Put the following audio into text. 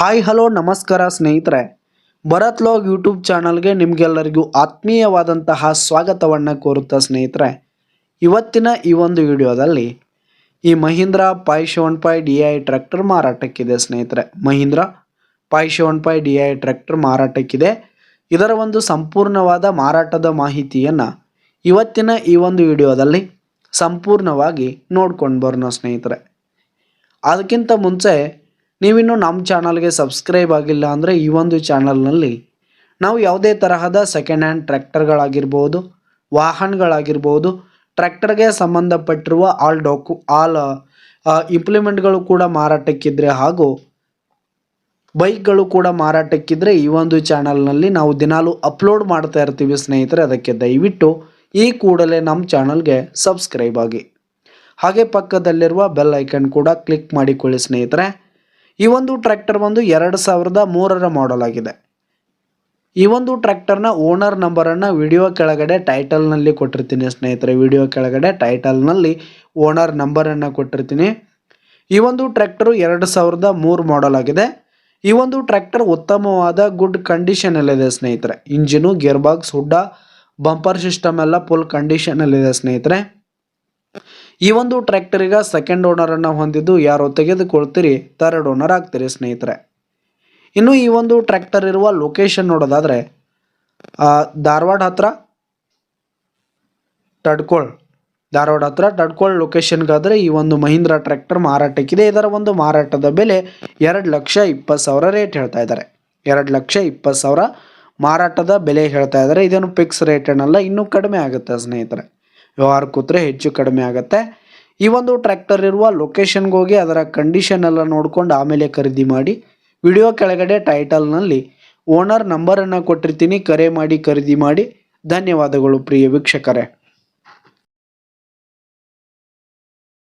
Hi, hello, ನಮಸ್ಕಾರ ಸ್ನೇಹಿತರೆ. Bharat log YouTube ಚಾನಲ್ಗೆ ನಿಮಗೆಲ್ಲರಿಗೂ ಆತ್ಮೀಯವಾದಂತಹ ಸ್ವಾಗತವನ್ನು ಕೋರುತ್ತಾ ಸ್ನೇಹಿತರೆ. ಇವತ್ತಿನ ಈ ಒಂದು ವಿಡಿಯೋದಲ್ಲಿ ಈ Mahindra five seven five D I tractor ಮಾರಾಟಕ್ಕಿದೆ ಸ್ನೇಹಿತರೆ. Mahindra five seven five D I tractor ಮಾರಾಟಕ್ಕಿದೆ. ಇದರ ಒಂದು ಸಂಪೂರ್ಣವಾದ ಮಾರಾಟದ ಮಾಹಿತಿಯನ್ನು ಇವತ್ತಿನ ಈ ಒಂದು ವಿಡಿಯೋದಲ್ಲಿ ಸಂಪೂರ್ಣವಾಗಿ ನೋಡ್ಕೊಂಡು ಬರೋಣ ಸ್ನೇಹಿತರೆ. ಅದಕ್ಕಿಂತ ಮುಂಚೆ ನೀವಿನ್ನು ನಮ್ಮ ಚಾನಲ್ಗೆ ಸಬ್ಸ್ಕ್ರೈಬ್ ಆಗಿಲ್ಲ ಅಂದರೆ ಈ ಒಂದು ಚಾನಲ್ನಲ್ಲಿ ನಾವು ಯಾವುದೇ ತರಹದ ಸೆಕೆಂಡ್ ಹ್ಯಾಂಡ್ ಟ್ರ್ಯಾಕ್ಟರ್ಗಳಾಗಿರ್ಬೋದು, ವಾಹನಗಳಾಗಿರ್ಬೋದು, ಟ್ರ್ಯಾಕ್ಟರ್ಗೆ ಸಂಬಂಧಪಟ್ಟಿರುವ ಆಲ್ ಡಾಕು ಆಲ್ ಇಂಪ್ಲಿಮೆಂಟ್ಗಳು ಕೂಡ ಮಾರಾಟಕ್ಕಿದ್ರೆ ಹಾಗೂ ಬೈಕ್ಗಳು ಕೂಡ ಮಾರಾಟಕ್ಕಿದ್ರೆ ಈ ಒಂದು ಚಾನಲ್ನಲ್ಲಿ ನಾವು ದಿನಾಲು ಅಪ್ಲೋಡ್ ಮಾಡ್ತಾ ಇರ್ತೀವಿ ಸ್ನೇಹಿತರೆ, ಅದಕ್ಕೆ ದಯವಿಟ್ಟು ಈ ಕೂಡಲೇ ನಮ್ಮ ಚಾನಲ್ಗೆ ಸಬ್ಸ್ಕ್ರೈಬ್ ಆಗಿ. ಹಾಗೆ ಪಕ್ಕದಲ್ಲಿರುವ ಬೆಲ್ ಐಕನ್ ಕೂಡ ಕ್ಲಿಕ್ ಮಾಡಿಕೊಳ್ಳಿ ಸ್ನೇಹಿತರೆ. ಈ ಒಂದು ಟ್ರ್ಯಾಕ್ಟರ್ ಬಂದು ಎರಡು ಸಾವಿರದ ಮೂರರ ಮಾಡೆಲ್ ಆಗಿದೆ. ಈ ಒಂದು ಟ್ರ್ಯಾಕ್ಟರ್ನ ಓನರ್ ನಂಬರನ್ನು ವಿಡಿಯೋ ಕೆಳಗಡೆ ಟೈಟಲ್ನಲ್ಲಿ ಕೊಟ್ಟಿರ್ತೀನಿ ಸ್ನೇಹಿತರೆ. ವಿಡಿಯೋ ಕೆಳಗಡೆ ಟೈಟಲ್ನಲ್ಲಿ ಓನರ್ ನಂಬರನ್ನು ಕೊಟ್ಟಿರ್ತೀನಿ. ಈ ಒಂದು ಟ್ರ್ಯಾಕ್ಟರು ಎರಡು ಸಾವಿರದ ಮೂರು ಮಾಡಲ್ ಆಗಿದೆ. ಈ ಒಂದು ಟ್ರ್ಯಾಕ್ಟರ್ ಉತ್ತಮವಾದ ಗುಡ್ ಕಂಡೀಷನಲ್ಲಿದೆ ಸ್ನೇಹಿತರೆ. ಇಂಜಿನು ಗೇರ್ ಬಾಕ್ಸ್ ಹುಡ್ಡ ಬಂಪರ್ ಸಿಸ್ಟಮ್ ಎಲ್ಲ ಫುಲ್ ಕಂಡೀಷನಲ್ಲಿದೆ ಸ್ನೇಹಿತರೆ. ಈ ಒಂದು ಟ್ರ್ಯಾಕ್ಟರ್ ಈಗ ಸೆಕೆಂಡ್ ಓನರನ್ನು ಹೊಂದಿದ್ದು ಯಾರು ತೆಗೆದುಕೊಳ್ತೀರಿ ಥರ್ಡ್ ಓನರ್ ಆಗ್ತೀರಿ ಸ್ನೇಹಿತರೆ. ಇನ್ನು ಈ ಒಂದು ಟ್ರ್ಯಾಕ್ಟರ್ ಇರುವ ಲೊಕೇಶನ್ ನೋಡೋದಾದರೆ ಧಾರವಾಡ ಹತ್ರ ಟಡ್ಕೋಳ್ ಧಾರವಾಡ ಹತ್ರ ಟಡ್ಕೋಳ್ ಲೊಕೇಶನ್ಗಾದರೆ ಈ ಒಂದು ಮಹೀಂದ್ರ ಟ್ರ್ಯಾಕ್ಟರ್ ಮಾರಾಟಕ್ಕಿದೆ. ಇದರ ಒಂದು ಮಾರಾಟದ ಬೆಲೆ ಎರಡು ಲಕ್ಷ ಇಪ್ಪತ್ತು ಸಾವಿರ ರೇಟ್ ಹೇಳ್ತಾ ಇದ್ದಾರೆ. ಎರಡು ಲಕ್ಷ ಇಪ್ಪತ್ತು ಸಾವಿರ ಮಾರಾಟದ ಬೆಲೆ ಹೇಳ್ತಾ ಇದ್ದಾರೆ. ಇದೇನು ಫಿಕ್ಸ್ ರೇಟ್ ಏನಲ್ಲ ಇನ್ನೂ ಕಡಿಮೆ ಆಗುತ್ತೆ ಸ್ನೇಹಿತರೆ. ವ್ಯವಹಾರ ಕೂತ್ರೆ ಹೆಚ್ಚು ಕಡಿಮೆ ಆಗುತ್ತೆ. ಈ ಒಂದು ಟ್ರ್ಯಾಕ್ಟರ್ ಇರುವ ಲೊಕೇಶನ್ಗೆ ಹೋಗಿ ಅದರ ಕಂಡೀಷನ್ ಎಲ್ಲ ನೋಡ್ಕೊಂಡು ಆಮೇಲೆ ಖರೀದಿ ಮಾಡಿ. ವಿಡಿಯೋ ಕೆಳಗಡೆ ಟೈಟಲ್ನಲ್ಲಿ ಓನರ್ ನಂಬರನ್ನು ಕೊಟ್ಟಿರ್ತೀನಿ, ಕರೆ ಮಾಡಿ, ಖರೀದಿ ಮಾಡಿ. ಧನ್ಯವಾದಗಳು ಪ್ರಿಯ ವೀಕ್ಷಕರೇ.